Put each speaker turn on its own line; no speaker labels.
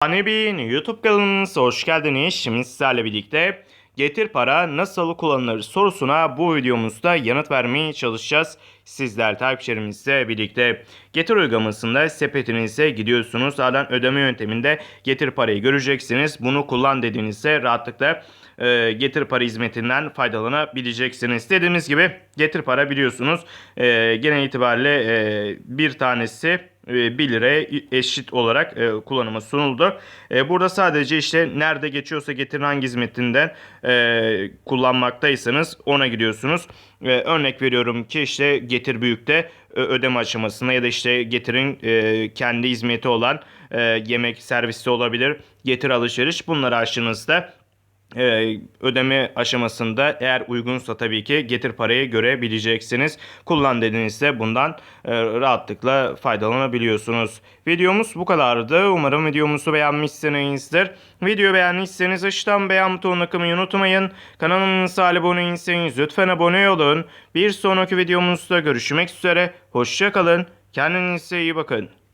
Anebin YouTube kanalımıza hoş geldiniz. Şimdi sizlerle birlikte Getir Para nasıl kullanılır sorusuna bu videomuzda yanıt vermeye çalışacağız. Sizler takipçilerimizle birlikte Getir uygulamasında sepetinize gidiyorsunuz. Ardından ödeme yönteminde Getir Parayı göreceksiniz. Bunu kullan dediğinizde rahatlıkla e, Getir Para hizmetinden faydalanabileceksiniz. Dediğimiz gibi Getir Para biliyorsunuz e, genel itibariyle e, bir tanesi 1 liraya eşit olarak e, kullanıma sunuldu. E, burada sadece işte nerede geçiyorsa getirin hangi hizmetinden e, kullanmaktaysanız ona gidiyorsunuz. E, örnek veriyorum ki işte getir büyükte ödeme aşamasında ya da işte getirin e, kendi hizmeti olan e, yemek servisi olabilir. Getir alışveriş bunları açtığınızda e, ödeme aşamasında eğer uygunsa tabii ki getir parayı görebileceksiniz. Kullan dediğinizde bundan e, rahatlıkla faydalanabiliyorsunuz. Videomuz bu kadardı. Umarım videomuzu beğenmişsinizdir. Video beğendiyseniz aşağıdan beğen butonuna kılmayı unutmayın. Kanalımıza abone değilseniz lütfen abone olun. Bir sonraki videomuzda görüşmek üzere. Hoşçakalın. Kendinize iyi bakın.